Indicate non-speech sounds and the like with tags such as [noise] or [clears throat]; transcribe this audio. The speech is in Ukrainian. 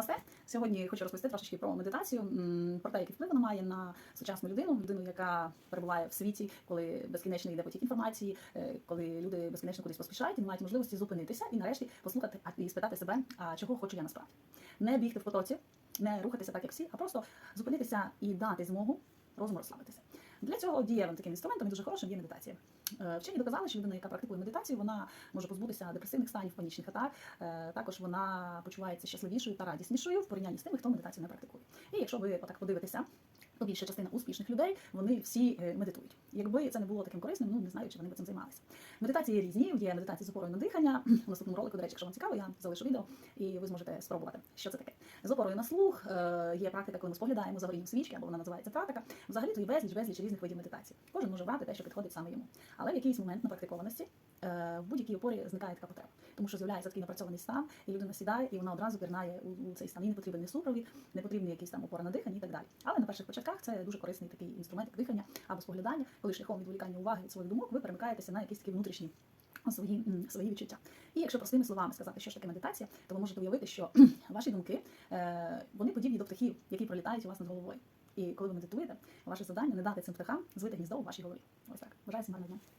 Намасте. Сьогодні хочу розповісти трошечки про медитацію, про те, який вплив вона має на сучасну людину, людину, яка перебуває в світі, коли безкінечно йде потік інформації, е, коли люди безкінечно кудись поспішають і мають можливості зупинитися і нарешті послухати і спитати себе, а чого хочу я насправді. Не бігти в потоці, не рухатися так, як всі, а просто зупинитися і дати змогу розуму розслабитися. Для цього дієвим таким інструментом і дуже хорошим є медитація. Е, Вчені доказали, що людина, яка практикує медитацію, вона може позбутися депресивних станів, панічних атак. Е, Також вона почувається щасливішою та радіснішою в порівнянні з тими, хто медитацію не практикує. І якщо ви отак подивитеся, то більша частина успішних людей вони всі е, медитують. Якби це не було таким корисним, ну не знаю, чи вони б цим займалися. Медитації різні, є медитації з опорою на дихання. [clears throat] У наступному ролику, до речі, якщо вам цікаво, я залишу відео, і ви зможете спробувати, що це таке. З опорою на слух е, є практика, коли ми споглядаємо за горінням свічки, або вона називається практика. Взагалі то є безліч, безліч різних видів медитації. Кожен може брати те, що підходить саме йому. Але в якийсь момент на практикованості в будь-якій опорі зникає така потреба, тому що з'являється такий напрацьований стан, і людина сідає, і вона одразу пірнає у, цей стан. Їй не потрібен ні супровід, не потрібні якісь там опора на дихання і так далі. Але на перших початках це дуже корисний такий інструмент, як дихання або споглядання, коли шляхом відволікання уваги від своїх думок ви перемикаєтеся на якісь такі внутрішні. Свої, свої відчуття. І якщо простими словами сказати, що ж таке медитація, то ви можете уявити, що [clears throat] ваші думки е, вони подібні до птахів, які пролітають у вас над головою. І коли ви медитуєте, ваше завдання не дати цим птахам звити гніздо у вашій голові. Ось так. Бажаю всім гарного дня.